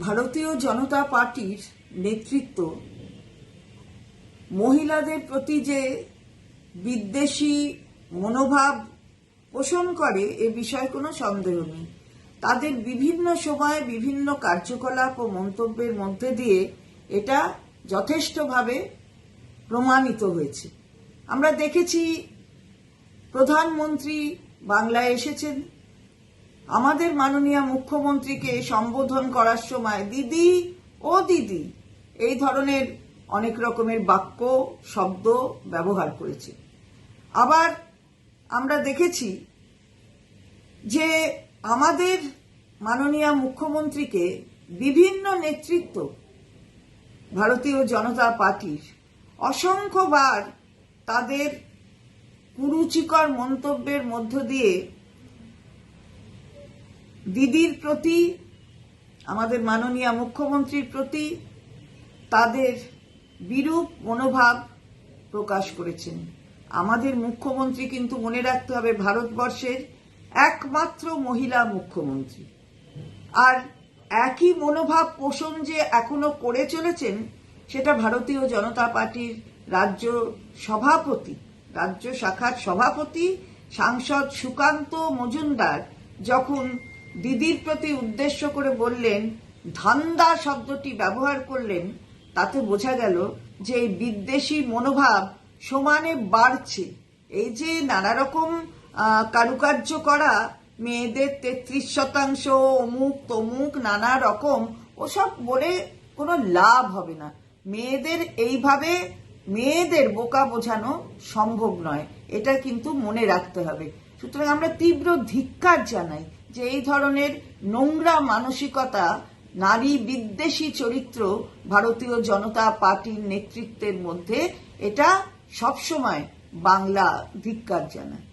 ভারতীয় জনতা পার্টির নেতৃত্ব মহিলাদের প্রতি যে বিদ্বেষী মনোভাব পোষণ করে এ বিষয়ে কোনো সন্দেহ নেই। তাদের বিভিন্ন সময় বিভিন্ন কার্যকলাপ ও মন্তব্যের মধ্যে দিয়ে এটা যথেষ্টভাবে প্রমাণিত হয়েছে। আমরা দেখেছি প্রধানমন্ত্রী বাংলায় এসেছেন। আমাদের মাননীয় মুখ্যমন্ত্রীকে সম্বোধন করার সময় দিদি, ও দিদি, এই ধরনের অনেক রকমের বাক্য, শব্দ ব্যবহার করেছে। আবার আমরা দেখেছি যে আমাদের মাননীয় মুখ্যমন্ত্রীকে বিভিন্ন নেতৃত্ব ভারতীয় জনতা পার্টির অসংখ্যবার তাদের কুরুচিকর মন্তব্যের মধ্য দিয়ে দিদির প্রতি, আমাদের মাননীয় মুখ্যমন্ত্রীর প্রতি তাদের বিরূপ মনোভাব প্রকাশ করেছেন। আমাদের মুখ্যমন্ত্রী কিন্তু মনে রাখতে হবে ভারতবর্ষের একমাত্র মহিলা মুখ্যমন্ত্রী। আর একই মনোভাব পোষণ যে এখনও করে চলেছেন, সেটা ভারতীয় জনতা পার্টির রাজ্য সভাপতি, রাজ্য শাখার সভাপতি সাংসদ সুকান্ত মজুমদার যখন দিদির প্রতি উদ্দেশ্য করে বললেন, ধান্দা শব্দটি ব্যবহার করলেন, তাতে বোঝা গেল যে এই বিদ্বেষী মনোভাব সমানে বাড়ছে। এই যে নানা রকম কারুকার্য করা, মেয়েদের তেত্রিশ শতাংশ, অমুক তমুক, নানা রকম, ওসব বলে কোনো লাভ হবে না। মেয়েদের এইভাবে, মেয়েদের বোকা বোঝানো সম্ভব নয়। এটা কিন্তু মনে রাখতে হবে। সুতরাং আমরা তীব্র ধিক্কার জানাই। যে এই ধরনের নোংরা মানসিকতা, নারী বিদ্বেষী চরিত্র ভারতীয় জনতা পার্টির নেতৃত্বের মধ্যে, এটা সবসময় বাংলা ধিক্কার জানায়।